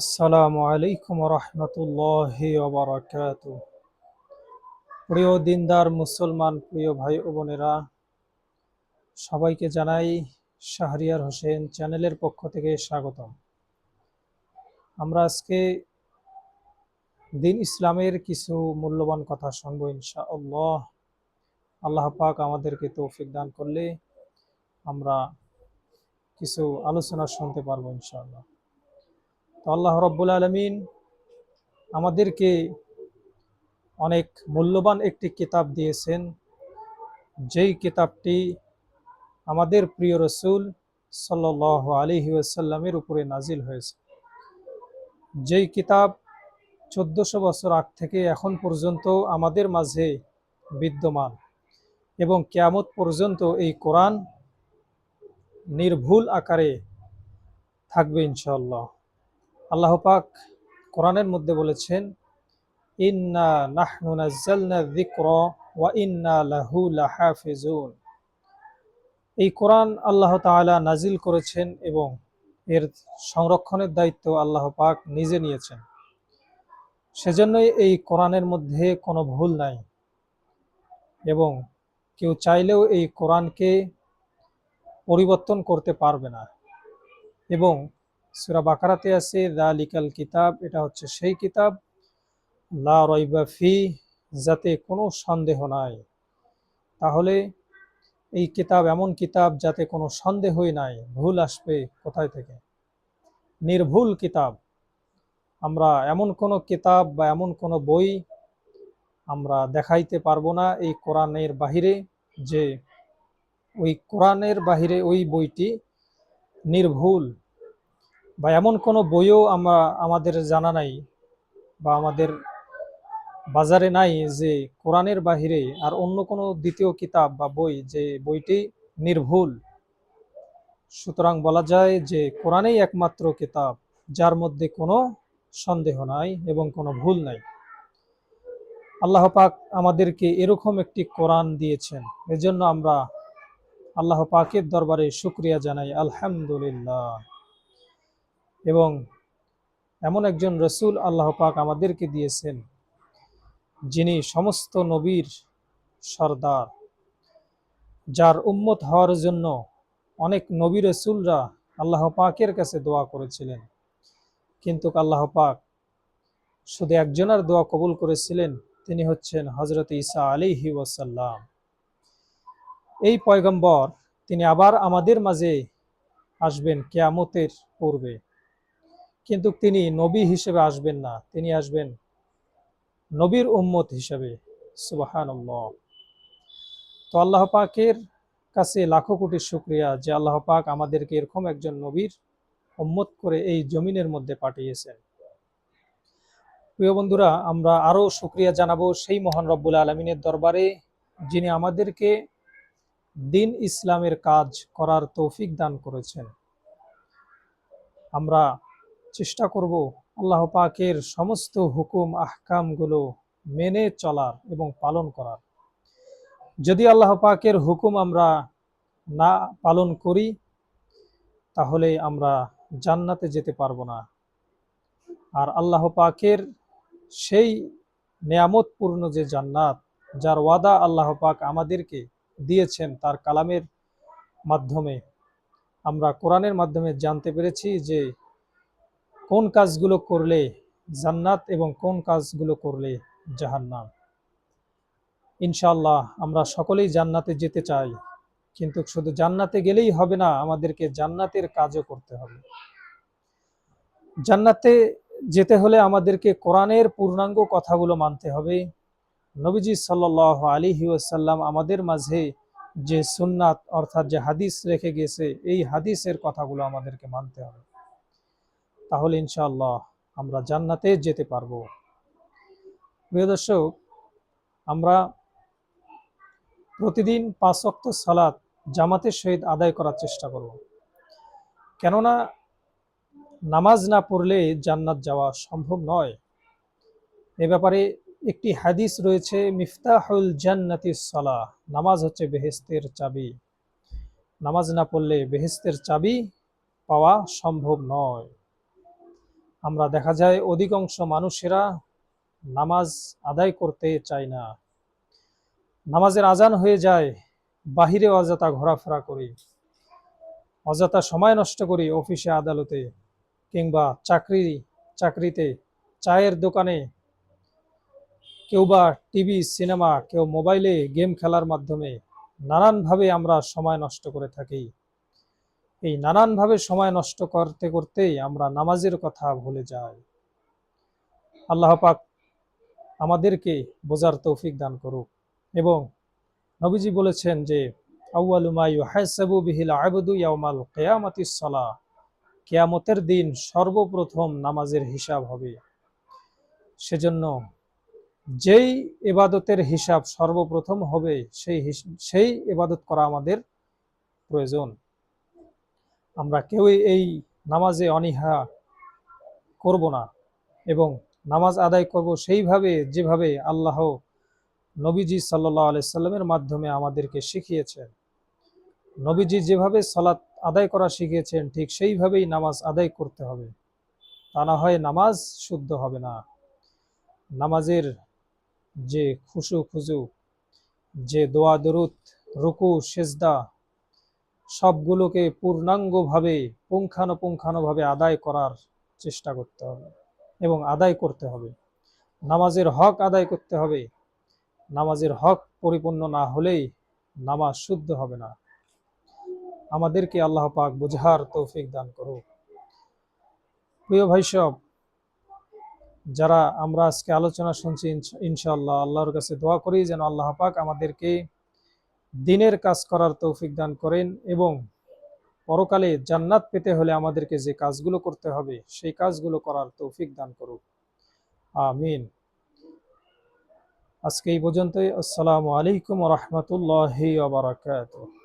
আসসালামু আলাইকুম রহমতুল্লাহ ওবরাকাত প্রিয় দিনদার মুসলমান, প্রিয় ভাই ও বোনেরা, সবাইকে জানাই শাহরিয়ার হোসেন চ্যানেলের পক্ষ থেকে স্বাগতম। আমরা আজকে দিন ইসলামের কিছু মূল্যবান কথা শুনব ইনশাআল্লাহ। আল্লাহ পাক আমাদেরকে তৌফিক দান করলে আমরা কিছু আলোচনা শুনতে পারব ইনশাআল্লাহ। তো আল্লাহ রব্বুল আলমিন আমাদেরকে অনেক মূল্যবান একটি কিতাব দিয়েছেন। যেই কিতাবটি আমাদের প্রিয় রসুল সাল্ল আলিহি আসাল্লামের উপরে নাজিল হয়েছে। যেই কিতাব চোদ্দশো বছর আগ থেকে এখন পর্যন্ত আমাদের মাঝে বিদ্যমান এবং কেয়ামত পর্যন্ত এই কোরআন নির্ভুল আকারে থাকবে ইনশাল্লাহ আল্লাহ পাক কোরআনের মধ্যে বলেছেন, ইন্না নাহনু নাজ্জালনা যিকরা ওয়া ইন্না লাহু লাহাফিজুন। এই কোরআন আল্লাহ তাআলা নাজিল করেছেন এবং এর সংরক্ষণের দায়িত্ব আল্লাহ পাক নিজে নিয়েছেন। সেজন্যই এই কোরআনের মধ্যে কোনো ভুল নাই এবং কেউ চাইলেও এই কোরআনকে পরিবর্তন করতে পারবে না এবং সুরা বাকারাতে আছে দা লিকাল কিতাব এটা হচ্ছে সেই কিতাব। লা রইবা ফি, যাতে কোনো সন্দেহ নাই। তাহলে এই কিতাব এমন কিতাব যাতে কোনো সন্দেহই নাই, ভুল আসবে কোথায় থেকে? নির্ভুল কিতাব। আমরা এমন কোনো কিতাব বা এমন কোনো বই আমরা দেখাইতে পারব না এই কোরআনের বাহিরে যে ওই কোরআনের বাহিরে ওই বইটি নির্ভুল বা এমন কোনো বইও আমরা, আমাদের জানা নাই বা আমাদের বাজারে নাই যে কোরআনের বাহিরে আর অন্য কোনো দ্বিতীয় কিতাব বা বই যে বইটি নির্ভুল। সুতরাং বলা যায় যে কোরআনেই একমাত্র কিতাব, যার মধ্যে কোনো সন্দেহ নাই এবং কোনো ভুল নাই। আল্লাহ পাক আমাদেরকে এরকম একটি কোরআন দিয়েছেন, এজন্য আমরা আল্লাহ পাকের দরবারে শুক্রিয়া জানাই। আলহামদুলিল্লাহ। এবং এমন একজন রসুল আল্লাহ পাক আমাদেরকে দিয়েছেন, যিনি সমস্ত নবীর সর্দার, যার উম্মত হওয়ার জন্য অনেক নবী রসুলরা আল্লাহ পাকের কাছে দোয়া করেছিলেন। কিন্তু আল্লাহ পাক শুধু একজনের দোয়া কবুল করেছিলেন, তিনি হচ্ছেন হজরত ইসা আলিহি ওয়াসাল্লাম। এই পয়গম্বর, তিনি আবার আমাদের মাঝে আসবেন কেয়ামতের পূর্বে। কিন্তু তিনি নবী হিসেবে আসবেন না। তিনি আসবেন নবীর উম্মত হিসেবে। সুবাহান তো আল্লাহ পাকের কাছে লাখো কোটি শুক্রিয়া যে আল্লাহ পাক আমাদেরকে এরকম একজন নবীর উম্মত করে এই জমিনের মধ্যে পাঠিয়েছেন। প্রিয় বন্ধুরা, আমরা আরও শুক্রিয়া জানাব সেই মহান রব্বুল আলমিনের দরবারে, যিনি আমাদেরকে দিন ইসলামের কাজ করার তৌফিক দান করেছেন। আমরা চেষ্টা করব আল্লাহ পাকের সমস্ত হুকুম, আহকামগুলো মেনে চলার এবং পালন করার। যদি আল্লাহ পাকের হুকুম আমরা না পালন করি, তাহলে আমরা জান্নাতে যেতে পারব না। আর আল্লাহ পাকের সেই নিয়ামতপূর্ণ যে জান্নাত, যার ওয়াদা আল্লাহ পাক আমাদেরকে দিয়েছেন, তার কালামের মাধ্যমে আমরা কোরআনের মাধ্যমে জানতে পেরেছি যে কোন কাজগুলো করলে জান্নাত এবং কোন কাজগুলো করলে জাহান্নাম? ইনশাল্লাহ আমরা সকলেই জান্নাতে যেতে চাই, কিন্তু শুধু জান্নাতে গেলেই হবে না, আমাদেরকে জান্নাতের কাজও করতে হবে। জান্নাতে যেতে হলে আমাদেরকে কোরআনের পূর্ণাঙ্গ কথাগুলো মানতে হবে। নবীজি সাল্ল আলী ওয়াসাল্লাম আমাদের মাঝে যে সুন্নাত অর্থাৎ যে হাদিস রেখে গেছে, এই হাদিসের কথাগুলো আমাদেরকে মানতে হবে। তাহলে ইনশাআল্লাহ আমরা জান্নাতে যেতে পারব। প্রিয় দর্শক, আমরা প্রতিদিন পাঁচ অক্ত সালাত জামাতের সহিত আদায় করার চেষ্টা করব। কেননা নামাজ না পড়লে জান্নাত যাওয়া সম্ভব নয়। এ ব্যাপারে একটি হাদিস রয়েছে, মিফতাহুল জান্নাতি সলা নামাজ হচ্ছে বেহেস্তের চাবি। নামাজ না পড়লে বেহেস্তের চাবি পাওয়া সম্ভব নয়। আমরা দেখা যায় অধিকাংশ মানুষেরা নামাজ আদায় করতে চায় না। নামাজের আজান হয়ে যায় বাহিরে অযথা ঘোরাফেরা করি, অযথা সময় নষ্ট করি অফিসে, আদালতে কিংবা চাকরি, চাকরিতে, চায়ের দোকানে। কেউ বা টিভি, সিনেমা, কেউ মোবাইলে গেম খেলার মাধ্যমে নানানভাবে আমরা সময় নষ্ট করে থাকি। এই নানানভাবে সময় নষ্ট করতে করতেই আমরা নামাজের কথা ভুলে যাই। আল্লাহ পাক আমাদেরকে বোঝার তৌফিক দান করুক এবং নবীজি বলেছেন যে কিয়ামতের দিন সর্বপ্রথম নামাজের হিসাব হবে। সেজন্য যেই এবাদতের হিসাব সর্বপ্রথম হবে, সেই সেই এবাদত করা আমাদের প্রয়োজন। আমরা কেউই এই নামাজে অনীহা করব না এবং নামাজ আদায় করব সেইভাবে, যেভাবে আল্লাহ নবীজি সাল্লাহ আলাইসাল্লামের মাধ্যমে আমাদেরকে শিখিয়েছেন। নবীজি যেভাবে সালাত আদায় করা শিখিয়েছেন, ঠিক সেইভাবেই নামাজ আদায় করতে হবে। তা না হয় নামাজ শুদ্ধ হবে না। নামাজের যে খুশু খুজু যে দোয়া দরুদ রুকু, সেজদা সবগুলোকে পূর্ণাঙ্গভাবে, পুঙ্খানুপুঙ্খানুভাবে আদায় করার চেষ্টা করতে হবে এবং আদায় করতে হবে। নামাজের হক আদায় করতে হবে। নামাজের হক পরিপূর্ণ না হলেই নামাজ শুদ্ধ হবে না। আমাদেরকে আল্লাহ পাক বুঝার তৌফিক দান করুক। প্রিয় ভাই সব, যারা আমরা আজকে আলোচনা শুনছি ইনশা- ইনশাআল্লাহ, আল্লাহর কাছে দোয়া করি যেন আল্লাহ পাক আমাদেরকে দিনের কাজ করার তৌফিক দান করেন এবং পরকালে জান্নাত পেতে হলে আমাদেরকে যে কাজগুলো করতে হবে, সেই কাজগুলো করার তৌফিক দান করুক। আমিন। আজকে এই পর্যন্তই। আসসালামু আলাইকুম রহমতুল্লাহ বারাকাতুহ।